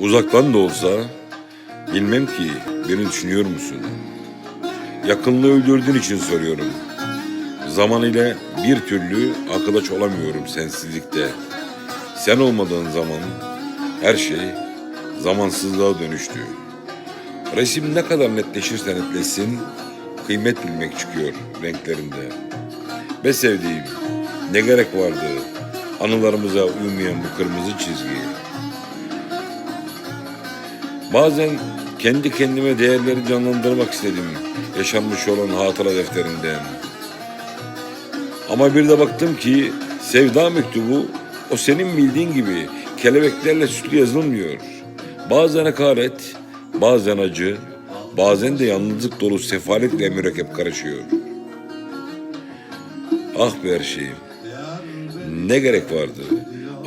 Uzaktan da olsa bilmem ki beni düşünüyor musun? Yakınlığı öldürdüğün için soruyorum. Zaman ile bir türlü arkadaş olamıyorum sensizlikte. Sen olmadığın zaman her şey zamansızlığa dönüştü. Resim ne kadar netleşirse netleşsin kıymet bilmek çıkıyor renklerinde. Be sevdiğim ne gerek vardı anılarımıza uymayan bu kırmızı çizgi. Bazen kendi kendime değerleri canlandırmak istedim yaşanmış olan hatıra defterinden. Ama bir de baktım ki sevda mektubu o senin bildiğin gibi kelebeklerle süslü yazılmıyor. Bazen hakaret, bazen acı, bazen de yalnızlık dolu sefaletle mürekkep karışıyor. Ah be her şeyim. Ne gerek vardı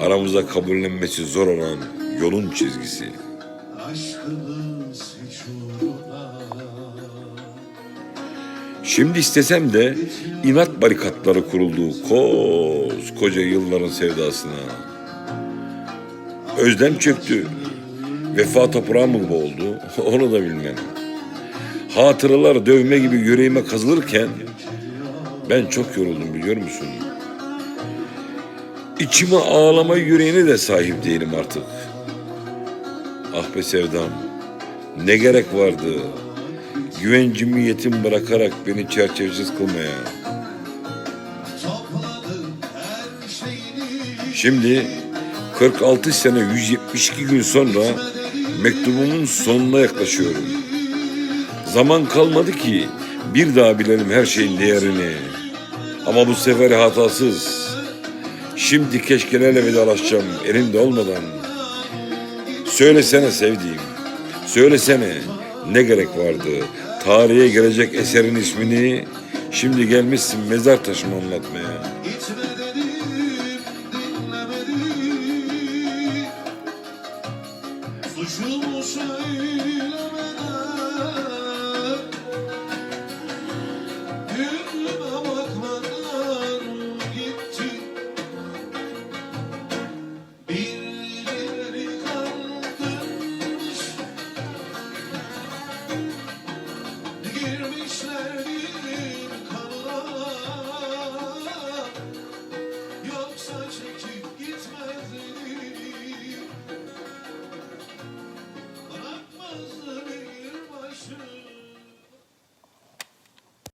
aramıza kabullenmesi zor olan yolun çizgisi. Şimdi istesem de inat barikatları kuruldu koskoca yılların sevdasına. Özlem çöktü. Vefa toprağı mı boğuldu onu da bilmem. Hatıralar dövme gibi yüreğime kazılırken ben çok yoruldum biliyor musun? İçime ağlama yüreğine de sahip değilim artık. Ah be sevdam ne gerek vardı güvencimi yetim bırakarak beni çerçevesiz kılmaya. Şimdi 46 sene 172 gün sonra mektubumun sonuna yaklaşıyorum. Zaman kalmadı ki bir daha bilelim her şeyin değerini. Ama bu sefer hatasız. Şimdi keşkelerle vedalaşacağım elinde olmadan. Söylesene sevdiğim, söylesene ne gerek vardı tarihe gelecek eserin ismini şimdi gelmişsin mezar taşımı anlatmaya. Suçlu mu söyle